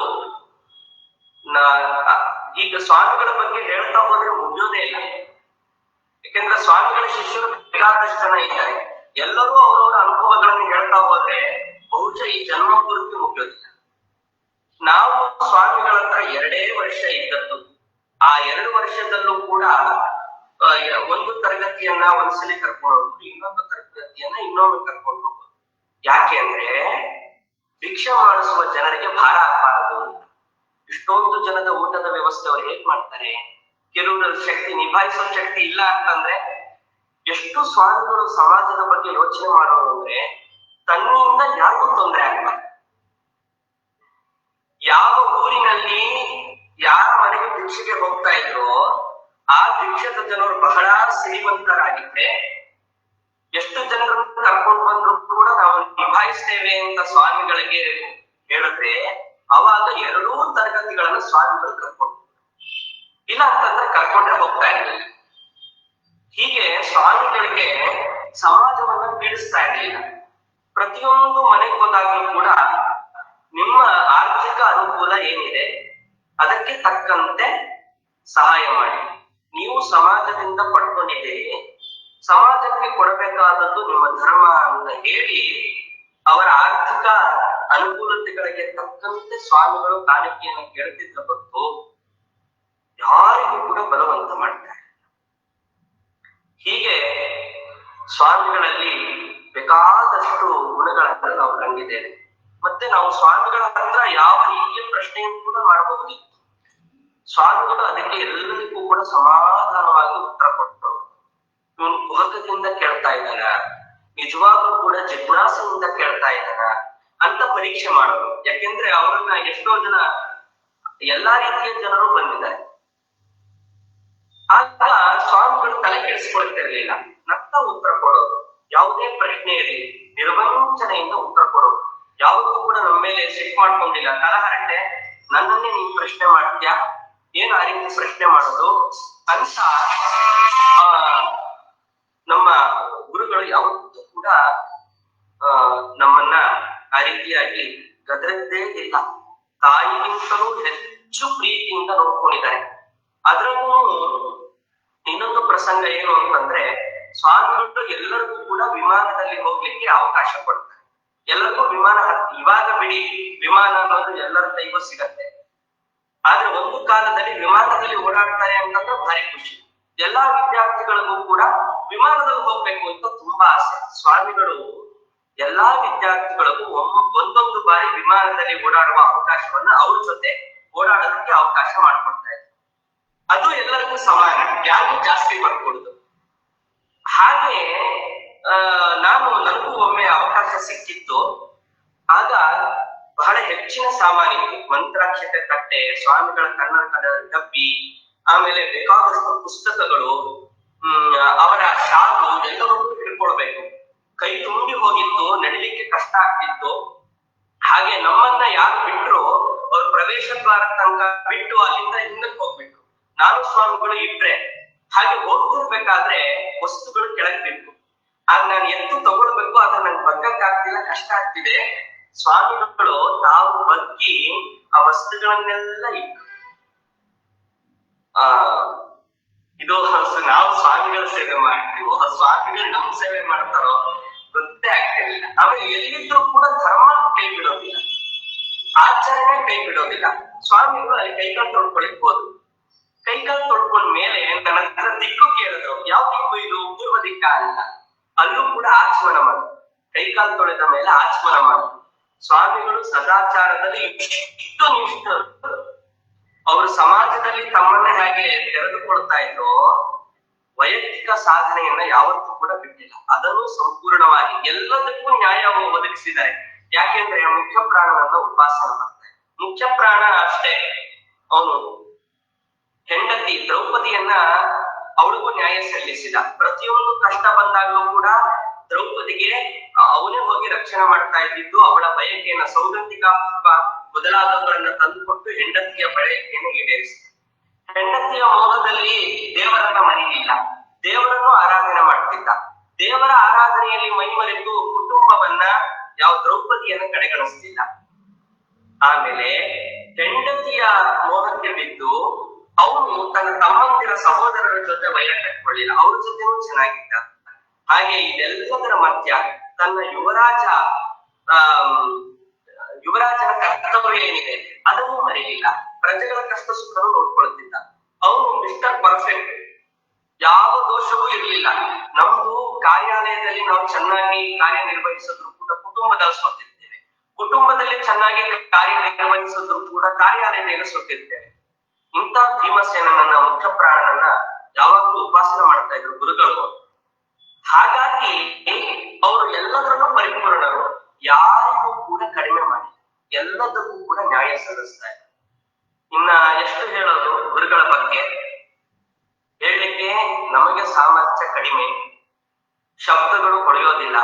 ಈಗ ಸ್ವಾಮಿಗಳ ಬಗ್ಗೆ ಹೇಳ್ತಾ ಹೋದ್ರೆ ಮುಗಿಯೋದೇ ಇಲ್ಲ. ಯಾಕೆಂದ್ರೆ ಸ್ವಾಮಿಗಳ ಶಿಷ್ಯರು ಬೇಕಾದಷ್ಟು ಜನ ಇದ್ದಾರೆ. ಎಲ್ಲರೂ ಅವರವರ ಅನುಭವಗಳನ್ನು ಹೇಳ್ತಾ ಹೋದ್ರೆ ಬಹುಶಃ ಈ ಜನ್ಮ ಪೂರ್ತಿ ಮುಗಿಯೋದಿಲ್ಲ. ನಾವು ಸ್ವಾಮಿಗಳ ಹತ್ರ ಎರಡೇ ವರ್ಷ ಇದ್ದದ್ದು. ಆ ಎರಡು ವರ್ಷದಲ್ಲೂ ಕೂಡ ಒಂದು ತರಗತಿಯನ್ನ ಒಂದ್ಸಲಿ ಕರ್ಕೊಂಡು ಹೋಗ್ಬೋದು ಇನ್ನೊಂದು ತರಗತಿಯನ್ನ ಇನ್ನೊಮ್ಮೆ ಕರ್ಕೊಂಡು ಹೋಗ್ಬೋದು ಯಾಕೆ ಅಂದ್ರೆ, ಭಿಕ್ಷೆ ಮಾಡಿಸುವ ಜನರಿಗೆ ಭಾರ ಆಗಬಾರದು. ಇಷ್ಟೊಂದು ಜನದ ಊಟದ ವ್ಯವಸ್ಥೆ ಅವ್ರು ಹೇಗ್ ಮಾಡ್ತಾರೆ? ಕೆಲವರ ಶಕ್ತಿ ನಿಭಾಯಿಸೋ ಶಕ್ತಿ ಇಲ್ಲ ಅಂತಂದ್ರೆ, ಎಷ್ಟು ಸ್ವಾಮಿಗಳು ಸಮಾಜದ ಬಗ್ಗೆ ಯೋಚನೆ ಮಾಡೋರು ಅಂದ್ರೆ, ತನ್ನಿಂದ ಯಾರಿಗೂ ತೊಂದರೆ ಆಗಬಾರ್ದು. ಶ್ರೀಮಂತರಾಗಿದ್ರೆ ಎಷ್ಟು ಜನರು ಕರ್ಕೊಂಡು ಬಂದ್ರು ಕೂಡ ನಾವು ನಿಭಾಯಿಸ್ತೇವೆ ಅಂತ ಸ್ವಾಮಿಗಳಿಗೆ ಹೇಳಿದ್ರೆ ಅವಾಗ ಎರಡೂ ತರಗತಿಗಳನ್ನು ಸ್ವಾಮಿಗಳು ಕರ್ಕೊಂಡು. ಇಲ್ಲ ಅಂತಂದ್ರೆ ಕರ್ಕೊಂಡೇ ಹೋಗ್ತಾ ಇರಲಿಲ್ಲ ಹೀಗೆ ಸ್ವಾಮಿಗಳಿಗೆ ಸಮಾಜವನ್ನ ಪೀಡಿಸ್ತಾ ಇರಲಿಲ್ಲ ಪ್ರತಿಯೊಂದು ಮನೆಗೆ ಹೋದಾಗಲೂ ಕೂಡ ನಿಮ್ಮ ಆರ್ಥಿಕ ಅನುಕೂಲ ಏನಿದೆ ಅದಕ್ಕೆ ತಕ್ಕಂತೆ ಸಹಾಯ ಮಾಡಿ. ನೀವು ಸಮಾಜದಿಂದ ಪಡ್ಕೊಂಡಿದ್ದೀರಿ, ಸಮಾಜಕ್ಕೆ ಕೊಡಬೇಕಾದದ್ದು ನಿಮ್ಮ ಧರ್ಮ ಅಂತ ಹೇಳಿ ಅವರ ಆರ್ಥಿಕ ಅನುಕೂಲತೆಗಳಿಗೆ ತಕ್ಕಂತೆ ಸ್ವಾಮಿಗಳು ಕಾಣಿಕೆಯನ್ನು ಕೇಳ್ತಿದ್ದ ಹೊತ್ತು ಯಾರಿಗೂ ಕೂಡ ಬಲವಂತ ಮಾಡ್ತಾರೆ ಹೀಗೆ ಸ್ವಾಮಿಗಳಲ್ಲಿ ಬೇಕಾದಷ್ಟು ಗುಣಗಳನ್ನು ನಾವು ಕಂಡಿದ್ದೇವೆ. ಮತ್ತೆ ನಾವು ಸ್ವಾಮಿಗಳ ಹತ್ರ ಯಾವ ರೀತಿಯ ಪ್ರಶ್ನೆಯನ್ನು ಕೂಡ ಮಾಡಬಹುದಿತ್ತು. ಸ್ವಾಮಿಗಳು ಅದಕ್ಕೆ ಎಲ್ಲರಿಗೂ ಕೂಡ ಸಮಾಧಾನವಾಗಿ ಉತ್ತರ ಕೊಟ್ಟರು. ಇವನು ಕುಹಕದಿಂದ ಕೇಳ್ತಾ ಇದ್ದಾನ. ನಿಜವಾಗ್ಲೂ ಕೂಡ ಜಿಜ್ಞಾಸೆಯಿಂದ ಕೇಳ್ತಾ ಇದ್ದಾನ ಅಂತ ಪರೀಕ್ಷೆ ಮಾಡಿದ್ರು. ಯಾಕೆಂದ್ರೆ ಅವರನ್ನ ಎಷ್ಟೋ ಜನ, ಎಲ್ಲಾ ರೀತಿಯ ಜನರು ಬಂದಿದ್ದಾರೆ. ಆಗ ಸ್ವಾಮಿಗಳು ತಲೆ ಕೆಡಿಸ್ಕೊಳ್ತಿರ್ಲಿಲ್ಲ. ನತ್ತ ಉತ್ತರ ಕೊಡೋದು. ಯಾವುದೇ ಪ್ರಶ್ನೆ ಇರಲಿ, ನಿರ್ವಂಚನೆಯಿಂದ ಉತ್ತರ ಕೊಡೋದು. ಯಾವತ್ತೂ ಕೂಡ ನಮ್ಮ ಮೇಲೆ ಸೆಟ್ ಮಾಡ್ಕೊಂಡಿಲ್ಲ. ತಲಹರಟೆ, ನನ್ನನ್ನೇ ನೀನ್ ಪ್ರಶ್ನೆ ಮಾಡ್ತೀಯಾ? ಏನ್ ಆ ರೀತಿ ಪ್ರಶ್ನೆ ಮಾಡೋದು? ಅಂತ ನಮ್ಮ ಗುರುಗಳು ಯಾವತ್ತೂ ಕೂಡ, ಆ, ನಮ್ಮನ್ನ ಆ ರೀತಿಯಾಗಿ ಗದರದ್ದೇ ಇಲ್ಲ. ತಾಯಿಗಿಂತಲೂ ಹೆಚ್ಚು ಪ್ರೀತಿಯಿಂದ ನೋಡ್ಕೊಂಡಿದ್ದಾರೆ. ಅದರಲ್ಲೂ ಇನ್ನೊಂದು ಪ್ರಸಂಗ ಏನು ಅಂತಂದ್ರೆ, ಸ್ವಾಮಿಗಳು ಎಲ್ಲರಿಗೂ ಕೂಡ ವಿಮಾನದಲ್ಲಿ ಹೋಗ್ಲಿಕ್ಕೆ ಅವಕಾಶ ಕೊಡ್ತಾರೆ. ಎಲ್ಲರಿಗೂ ವಿಮಾನ ಇವಾಗ ಬಿಡಿ, ವಿಮಾನ ಅನ್ನೋದು ಎಲ್ಲರ ಕೈಗೂ ಸಿಗತ್ತೆ. ಆದ್ರೆ ಒಂದು ಕಾಲದಲ್ಲಿ ವಿಮಾನದಲ್ಲಿ ಓಡಾಡ್ತಾರೆ ಅಂತಂದ್ರೆ ಭಾರಿ ಖುಷಿ. ಎಲ್ಲಾ ವಿದ್ಯಾರ್ಥಿಗಳಿಗೂ ಕೂಡ ವಿಮಾನದಲ್ಲಿ ಹೋಗ್ಬೇಕು ಅಂತ ತುಂಬಾ ಆಸೆ. ಸ್ವಾಮಿಗಳು, ಎಲ್ಲಾ ವಿದ್ಯಾರ್ಥಿಗಳಿಗೂ ಒಂದೊಂದು ಬಾರಿ ವಿಮಾನದಲ್ಲಿ ಓಡಾಡುವ ಅವಕಾಶವನ್ನ ಅವ್ರ ಜೊತೆ ಓಡಾಡೋದಕ್ಕೆ ಅವಕಾಶ ಮಾಡ್ಕೊಡ್ತಾ ಇದ್ರು ಅದು ಎಲ್ಲರಿಗೂ ಸಮಾನ. ಯಾರು ಜಾಸ್ತಿ ಬರ್ಕೊಡುದು ಹಾಗೆ ನಾನು, ನನಗೂ ಒಮ್ಮೆ ಅವಕಾಶ ಸಿಕ್ಕಿತ್ತು. ಆಗ ಬಹಳ ಹೆಚ್ಚಿನ ಸಾಮಾನ್ಯ ಮಂತ್ರಾಕ್ಷತೆ ತಟ್ಟೆ, ಸ್ವಾಮಿಗಳ ಕರ್ನಾಟಕದ ಡಬ್ಬಿ, ಆಮೇಲೆ ಬೇಕಾದಷ್ಟು ಪುಸ್ತಕಗಳು ಅವರ ಸಾಲು ಎಲ್ಲವನ್ನೂ ಹಿಡ್ಕೊಳ್ಬೇಕು ಕೈ ತುಂಬಿ ಹೋಗಿತ್ತು, ನಡಿಲಿಕ್ಕೆ ಕಷ್ಟ ಆಗ್ತಿತ್ತು. ಹಾಗೆ ನಮ್ಮನ್ನ ಯಾರು ಬಿಟ್ರು, ಅವ್ರ ಪ್ರವೇಶ ದ್ವಾರ ತನಕ ಬಿಟ್ಟು ಅಲ್ಲಿಂದ ಹಿಂದಕ್ಕೆ ಹೋಗ್ಬಿಟ್ರು. ನಾನು ಸ್ವಾಮಿಗಳು ಇಬ್ರೆ. ಹಾಗೆ ಹೋಗ್ತಿರ್ಬೇಕಾದ್ರೆ ವಸ್ತುಗಳು ಕೆಳಗ್ ಬಿಟ್ಟು ಆಗ ನಾನು ಎತ್ತು ತಗೊಳ್ಬೇಕು, ಆದ್ರೆ ನನ್ ಬಗ್ಗಕ್ಕಾಗ್ತಿಲ್ಲ, ಕಷ್ಟ ಆಗ್ತಿದೆ. ಸ್ವಾಮಿಗಳು ತಾವು ಬಗ್ಗಿ ಆ ವಸ್ತುಗಳನ್ನೆಲ್ಲ ಇಟ್ಟು, ಆ, ಇದು ನಾವು ಸ್ವಾಮಿಗಳ ಸೇವೆ ಮಾಡ್ತೀವೋ ಸ್ವಾಮಿಗಳು ನಮ್ ಸೇವೆ ಮಾಡ್ತಾರೋ, ಗೊತ್ತೇ ಆಗ್ತಿರ್ಲಿಲ್ಲ. ಆಮೇಲೆ ಎಲ್ಲಿದ್ರು ಕೂಡ ಧರ್ಮ ಕೈ ಬಿಡೋದಿಲ್ಲ. ಆಚರಣೆ ಕೈ ಬಿಡೋದಿಲ್ಲ. ಸ್ವಾಮಿಗಳು ಅಲ್ಲಿ ಕೈಕಾಲು ತೊಳ್ಕೊಳಿಕ್ ಹೋದ್ರು ಕೈಕಾಲು ತೊಳ್ಕೊಂಡ್ ಮೇಲೆ ನನ್ನ ಹತ್ರ ದಿಕ್ಕು ಕೇಳಿದ್ರು. ಯಾವ ದಿಕ್ಕು ಇದು? ಪೂರ್ವ ದಿಕ್ಕ ಅಲ್ಲ. ಅಲ್ಲೂ ಕೂಡ ಆಚಮನ ಮಾಡು ಕೈಕಾಲು ತೊಳೆದ ಮೇಲೆ ಆಚಮನ ಮಾಡು ಸ್ವಾಮಿಗಳು ಸದಾಚಾರದಲ್ಲಿ ಇಷ್ಟು ನಿಷ್ಠ ಅವರು ಸಮಾಜದಲ್ಲಿ ತಮ್ಮನ್ನ ಹೇಗೆ ತೆರೆದುಕೊಳ್ತಾ ಇದ್ರೋ, ವೈಯಕ್ತಿಕ ಸಾಧನೆಯನ್ನ ಯಾವತ್ತೂ ಕೂಡ ಬಿಟ್ಟಿಲ್ಲ. ಅದನ್ನು ಸಂಪೂರ್ಣವಾಗಿ ಎಲ್ಲದಕ್ಕೂ ನ್ಯಾಯ ಒದಗಿಸಿದ್ದಾರೆ. ಯಾಕೆಂದ್ರೆ ಮುಖ್ಯ ಪ್ರಾಣವನ್ನ ಉಪಾಸನೆ ಮಾಡ್ತಾರೆ ಮುಖ್ಯ ಪ್ರಾಣ ಅಷ್ಟೇ. ಅವನು ಹೆಂಡತಿ, ದ್ರೌಪದಿಯನ್ನ ಅವಳಿಗೂ ನ್ಯಾಯ ಸಲ್ಲಿಸಿದ. ಪ್ರತಿಯೊಂದು ಕಷ್ಟ ಬಂದಾಗಲೂ ಕೂಡ ದ್ರೌಪದಿಗೆ ಅವನೇ ಹೋಗಿ ರಕ್ಷಣೆ ಮಾಡ್ತಾ ಇದ್ದಿದ್ದು, ಅವಳ ಬಯಕೆಯನ್ನ ಸೌಗಂಧಿಕ ಪುಷ್ಪ ಮೊದಲಾದವರನ್ನ ತಂದುಕೊಟ್ಟು ಹೆಂಡತಿಯ ಬಯಕೆಯನ್ನು ಈಡೇರಿಸಿದ ಹೆಂಡತಿಯ ಮೋಹದಲ್ಲಿ ದೇವರನ್ನ ಮರೀಲಿಲ್ಲ. ದೇವರನ್ನು ಆರಾಧನೆ ಮಾಡ್ತಿದ್ದ. ದೇವರ ಆರಾಧನೆಯಲ್ಲಿ ಮೈಮರೆತು ಕುಟುಂಬವನ್ನ ಯಾವ ದ್ರೌಪದಿಯನ್ನ ಕಡೆಗಣಿಸ್ತಿಲ್ಲ. ಆಮೇಲೆ ಹೆಂಡತಿಯ ಮೋಹಕ್ಕೆ ಬಿದ್ದು ಅವನು ತನ್ನ ತಮ್ಮಂದಿರ ಸಹೋದರರ ಜೊತೆ ವೈರ ಕಟ್ಕೊಳ್ಳಿಲ್ಲ ಅವ್ರ ಜೊತೆನೂ ಚೆನ್ನಾಗಿದ್ದ. ಹಾಗೆ ಇದೆಲ್ಲದರ ಮಧ್ಯ ತನ್ನ ಯುವರಾಜ ಆ ಯುವರಾಜನ ಕರ್ತವ್ಯ ಏನಿದೆ ಅದನ್ನು ಮರೆಯಲಿಲ್ಲ. ಪ್ರಜೆಗಳ ಕಷ್ಟ ಸುಖವನ್ನು ನೋಡ್ಕೊಳ್ತಿದ್ದ ಅವನು ಮಿಸ್ಟರ್ ಪರ್ಫೆಕ್ಟ್ ಯಾವ ದೋಷವೂ ಇರಲಿಲ್ಲ. ನಮ್ದು ಕಾರ್ಯಾಲಯದಲ್ಲಿ ನಾವು ಚೆನ್ನಾಗಿ ಕಾರ್ಯನಿರ್ವಹಿಸಿದ್ರು ಕೂಡ ಕುಟುಂಬದ ಸ್ವತ್ತಿದ್ದೇವೆ ಕುಟುಂಬದಲ್ಲಿ ಚೆನ್ನಾಗಿ ಕಾರ್ಯನಿರ್ವಹಿಸಿದ್ರು ಕೂಡ ಕಾರ್ಯಾಲಯದಲ್ಲಿ ಸೊತ್ತಿರ್ತೇವೆ ಇಂಥ ಭೀಮಸೇನನ್ನ ಮುಖ್ಯ ಪ್ರಾಣನನ್ನ ಯಾವಾಗಲೂ ಉಪಾಸನೆ ಮಾಡ್ತಾ ಇದ್ರು ಗುರುಗಳು. ಹಾಗಾಗಿ ಅವರು ಎಲ್ಲದರಲ್ಲೂ ಪರಿಪೂರ್ಣರು, ಯಾರಿಗೂ ಕೂಡ ಕಡಿಮೆ ಮಾಡಿ, ಎಲ್ಲದಕ್ಕೂ ಕೂಡ ನ್ಯಾಯ ಸಲ್ಲಿಸ್ತಾ ಇನ್ನ ಎಷ್ಟು ಹೇಳೋದು ಗುರುಗಳ ಬಗ್ಗೆ? ಹೇಳಲಿಕ್ಕೆ ನಮಗೆ ಸಾಮರ್ಥ್ಯ ಕಡಿಮೆ. ಶಬ್ದಗಳು ಹೊಳೆಯೋದಿಲ್ಲ.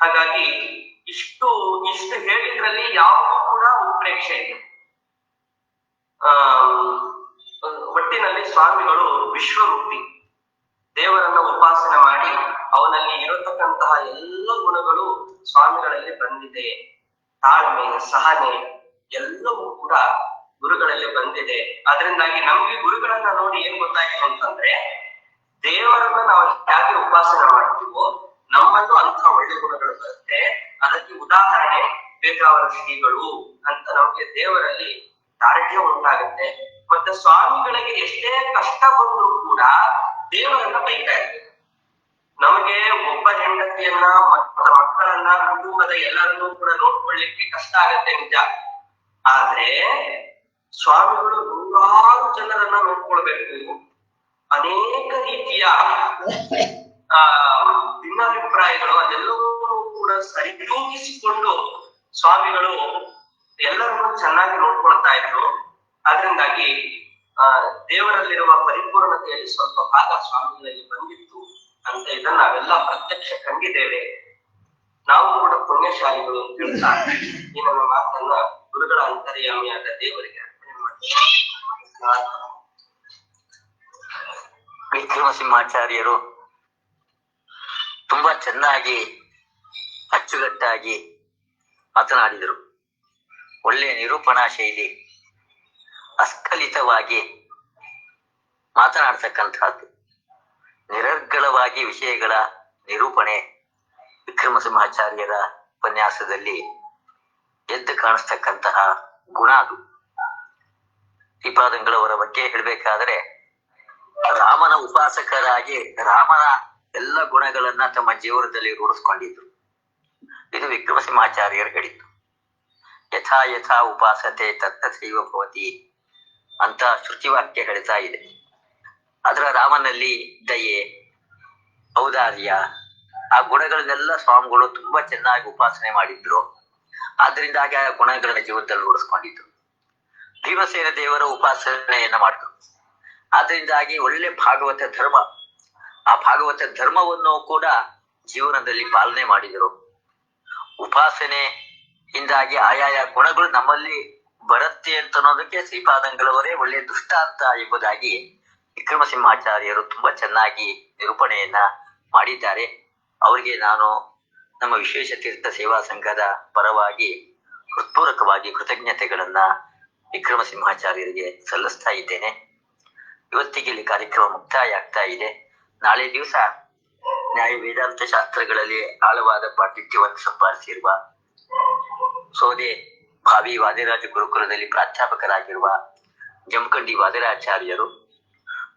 ಹಾಗಾಗಿ ಇಷ್ಟು ಇಷ್ಟು ಹೇಳಿದ್ರಲ್ಲಿ ಯಾವುದೂ ಕೂಡ ಉತ್ಪ್ರೇಕ್ಷೆ ಆ ಒಟ್ಟಿನಲ್ಲಿ ಸ್ವಾಮಿಗಳು ವಿಶ್ವರೂಪಿ ದೇವರನ್ನ ಉಪಾಸನೆ ಮಾಡಿ ಅವನಲ್ಲಿ ಇರತಕ್ಕಂತಹ ಎಲ್ಲ ಗುಣಗಳು ಸ್ವಾಮಿಗಳಲ್ಲಿ ಬಂದಿದೆ. ತಾಳ್ಮೆ, ಸಹನೆ ಎಲ್ಲವೂ ಕೂಡ ಗುರುಗಳಲ್ಲಿ ಬಂದಿದೆ. ಅದರಿಂದಾಗಿ ನಮ್ಗೆ ಗುರುಗಳನ್ನ ನೋಡಿ ಏನ್ ಗೊತ್ತಾಯ್ತು ಅಂತಂದ್ರೆ, ದೇವರನ್ನ ನಾವು ಹೇಗೆ ಉಪಾಸನೆ ಮಾಡ್ತೀವೋ, ನಮ್ಮಲ್ಲೂ ಅಂತ ಒಳ್ಳೆ ಗುಣಗಳು ಬರುತ್ತೆ. ಅದಕ್ಕೆ ಉದಾಹರಣೆ ಬೇಕಾವರ ಶ್ರೀಗಳು ಅಂತ ನಮ್ಗೆ ದೇವರಲ್ಲಿ ದಾರ್ಢ್ಯ ಉಂಟಾಗುತ್ತೆ. ಮತ್ತೆ ಸ್ವಾಮಿಗಳಿಗೆ ಎಷ್ಟೇ ಕಷ್ಟ ಬಂದರೂ ಕೂಡ ದೇವರನ್ನ ಬೈತಾ ಇರ್ತಾರೆ. ನಮಗೆ ಒಬ್ಬ ಹೆಂಡತಿಯನ್ನ ಮತ್ತು ಮಕ್ಕಳನ್ನ ಕುಟುಂಬದ ಎಲ್ಲರನ್ನೂ ಕೂಡ ನೋಡ್ಕೊಳ್ಳಿಕ್ಕೆ ಕಷ್ಟ ಆಗತ್ತೆ ನಿಜ. ಆದ್ರೆ ಸ್ವಾಮಿಗಳು ನೂರಾರು ಜನರನ್ನ ನೋಡ್ಕೊಳ್ಬೇಕು. ಅನೇಕ ರೀತಿಯ, ಆ, ಭಿನ್ನಾಭಿಪ್ರಾಯಗಳು ಅದೆಲ್ಲವನ್ನೂ ಕೂಡ ಸರಿದೂಗಿಸಿಕೊಂಡು ಸ್ವಾಮಿಗಳು ಎಲ್ಲರನ್ನೂ ಚೆನ್ನಾಗಿ ನೋಡ್ಕೊಳ್ತಾ ಇದ್ರು. ಅದರಿಂದಾಗಿ ಆ, ದೇವರಲ್ಲಿರುವ ಪರಿಪೂರ್ಣತೆಯಲ್ಲಿ ಸ್ವಲ್ಪ ಭಾಗ ಸ್ವಾಮಿಗಳಲ್ಲಿ ಬಂದಿತ್ತು. ನಾವೆಲ್ಲ ಪ್ರತ್ಯಕ್ಷ ಕಂಡಿದ್ದೇವೆ. ನಾವು ಕೂಡ ಪುಣ್ಯಶಾಲಿಗಳು ಹೇಳ್ತಾ ಈ ನನ್ನ ಮಾತನ್ನ ಗುರುಗಳ ಅಂತರ್ಯಾಮಿಯಾದ ದೇವರಿಗೆ ಅರ್ಪಣೆ ಮಾಡ್ತೀನಿ ವಿಕ್ರಮಸಿಂಹಾಚಾರ್ಯರು ತುಂಬಾ ಚೆನ್ನಾಗಿ ಅಚ್ಚುಗಟ್ಟಾಗಿ ಮಾತನಾಡಿದರು. ಒಳ್ಳೆಯ ನಿರೂಪಣಾ ಶೈಲಿ, ಅಸ್ಖಲಿತವಾಗಿ ಮಾತನಾಡ್ತಕ್ಕಂಥದ್ದು ನಿರರ್ಗಳವಾಗಿ ವಿಷಯಗಳ ನಿರೂಪಣೆ ವಿಕ್ರಮಸಿಂಹಾಚಾರ್ಯರ ಉಪನ್ಯಾಸದಲ್ಲಿ ಎದ್ದು ಕಾಣಿಸ್ತಕ್ಕಂತಹ ಗುಣ ಅದು. ಶ್ರೀಪಾದಂಗಳವರ ಬಗ್ಗೆ ಹೇಳಬೇಕಾದರೆ, ರಾಮನ ಉಪಾಸಕರಾಗಿ ರಾಮನ ಎಲ್ಲ ಗುಣಗಳನ್ನ ತಮ್ಮ ಜೀವನದಲ್ಲಿ ರೂಢಿಸ್ಕೊಂಡಿದ್ರು. ಇದು ವಿಕ್ರಮಸಿಂಹಾಚಾರ್ಯರು ಹೇಳಿದ್ದು. ಯಥಾ ಯಥಾ ಉಪಾಸತೆ ತತ್ತಥೈವ ಭವತಿ ಅಂತ ಶ್ರುತಿವಾಕ್ಯ ಹೇಳ್ತಾ ಇದೆ. ಅದರ ರಾಮನಲ್ಲಿ ದಯೆ, ಔದಾರ್ಯ. ಆ ಗುಣಗಳನ್ನೆಲ್ಲ ಸ್ವಾಮಿಗಳು ತುಂಬಾ ಚೆನ್ನಾಗಿ ಉಪಾಸನೆ ಮಾಡಿದ್ರು. ಅದರಿಂದಾಗಿ ಆ ಗುಣಗಳನ್ನ ಜೀವನದಲ್ಲಿ ರೂಢಿಸ್ಕೊಂಡಿದ್ರು ಭೀಮಸೇನ ದೇವರ ಉಪಾಸನೆಯನ್ನ ಮಾಡಿದ್ರು. ಆದ್ರಿಂದಾಗಿ ಒಳ್ಳೆ ಭಾಗವತ ಧರ್ಮ, ಆ ಭಾಗವತ ಧರ್ಮವನ್ನು ಕೂಡ ಜೀವನದಲ್ಲಿ ಪಾಲನೆ ಮಾಡಿದರು. ಉಪಾಸನೆ ಇಂದಾಗಿ ಆಯಾಯ ಗುಣಗಳು ನಮ್ಮಲ್ಲಿ ಬರುತ್ತೆ ಅಂತ ಅನ್ನೋದಕ್ಕೆ ಶ್ರೀಪಾದಂಗಳವರೇ ಒಳ್ಳೆಯ ದೃಷ್ಟಾಂತ ಎಂಬುದಾಗಿ ವಿಕ್ರಮಸಿಂಹಾಚಾರ್ಯರು ತುಂಬಾ ಚೆನ್ನಾಗಿ ನಿರೂಪಣೆಯನ್ನ ಮಾಡಿದ್ದಾರೆ. ಅವರಿಗೆ ನಾನು ನಮ್ಮ ವಿಶೇಷ ತೀರ್ಥ ಸೇವಾ ಸಂಘದ ಪರವಾಗಿ ಹೃತ್ಪೂರ್ವಕವಾಗಿ ಕೃತಜ್ಞತೆಗಳನ್ನ ವಿಕ್ರಮಸಿಂಹಾಚಾರ್ಯರಿಗೆ ಸಲ್ಲಿಸ್ತಾ ಇದ್ದೇನೆ. ಇವತ್ತಿಗೆ ಇಲ್ಲಿ ಕಾರ್ಯಕ್ರಮ ಮುಕ್ತಾಯ ಆಗ್ತಾ ಇದೆ. ನಾಳೆ ದಿವಸ ನ್ಯಾಯ ವೇದಾಂತ ಶಾಸ್ತ್ರಗಳಲ್ಲಿ ಆಳವಾದ ಪಾಂಡಿತ್ಯವನ್ನು ಸಂಪಾದಿಸಿರುವ ಸೋದೆ ಭಾವಿ ವಾದಿರಾಜ ಗುರುಕುಲದಲ್ಲಿ ಪ್ರಾಧ್ಯಾಪಕರಾಗಿರುವ ಜಮಖಂಡಿ ವಾದಿರಾಚಾರ್ಯರು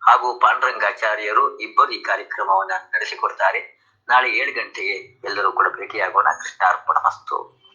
ಹಾಗೂ ಪಾಂಡುರಂಗಾಚಾರ್ಯರು ಇಬ್ಬರು ಈ ಕಾರ್ಯಕ್ರಮವನ್ನ ನಡೆಸಿಕೊಡ್ತಾರೆ. ನಾಳೆ ಏಳು ಗಂಟೆಗೆ ಎಲ್ಲರೂ ಕೂಡ ಭೇಟಿಯಾಗೋಣ. ಕೃಷ್ಣಾರ್ಪಣ ಮಸ್ತು.